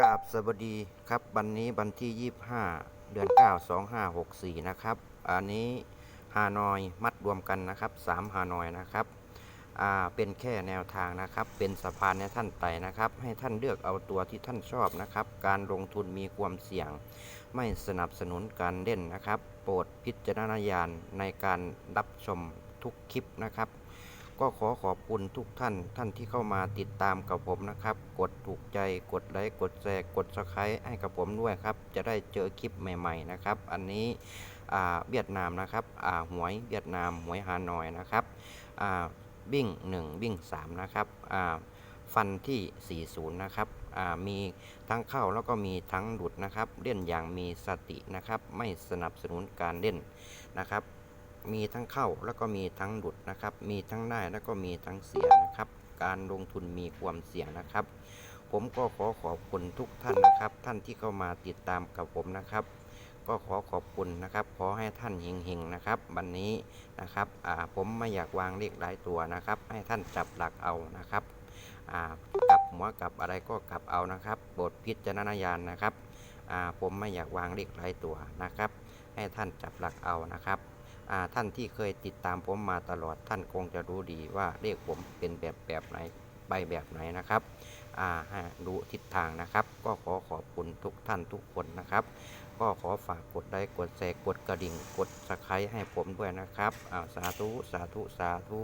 กราบสวัสดีครับวันนี้วันที่ 25 เดือน 9 2564 นะครับ อันนี้ฮานอยมัดรวมกันนะครับ 3 ฮานอยนะครับอ่าเป็นแค่แนวทางนะครับ เป็นสะพานให้ท่านไต่นะครับ ให้ท่านเลือกเอาตัวที่ท่านชอบนะครับ การลงทุนมีความเสี่ยง ไม่สนับสนุนการเล่นนะครับ โปรดพิจารณญาณในการรับชมทุกคลิปนะครับ ก็ขอขอบคุณทุกท่านท่านที่เข้ามาติดตามกับผมนะครับ กดถูกใจกดไลค์กดแชร์กด subscribe ให้กับผมด้วยครับ จะได้เจอคลิปใหม่ ๆ นะครับ อันนี้เวียดนามนะครับอ่าหวยเวียดนามหวยฮานอยนะครับอ่าบิ้ง1บิ้ง3นะครับฟันที่ 40 นะครับมีทั้งเข้าแล้วก็มีทั้งหลุดนะครับ เล่นอย่างมีสตินะครับ ไม่สนับสนุนการเล่นนะครับ มีทั้งเข้าแล้วก็มีทั้งหลุดนะครับ มีทั้งได้แล้วก็มีทั้งเสียนะครับ การลงทุนมีความเสี่ยงนะครับ ผมก็ขอขอบคุณทุกท่านนะครับ ท่านที่เข้ามาติดตามกับผมนะครับ ก็ขอขอบคุณนะครับ ขอให้ท่านเฮงๆนะครับ วันนี้นะครับผมไม่อยากวางเลขหลายตัวนะครับ ให้ท่านจับหลักเอานะครับกลับหัวกลับอะไรก็กลับเอานะครับโปรดพิจารณญาณนะครับผมไม่อยากวางเลขหลายตัวนะครับ ให้ท่านจับหลักเอานะครับ ท่านที่เคยติดตามผมมาตลอดท่านคงจะรู้ดีว่าเลขผมเป็นแบบแบบไหนไปแบบไหนนะครับรู้ทิศทางนะครับ ก็ขอขอบคุณทุกท่านทุกคนนะครับ ก็ขอฝากกดไลค์กดแชร์กดกระดิ่ง กดสไครต์ให้ผมด้วยนะครับสาธุสาธุสาธุ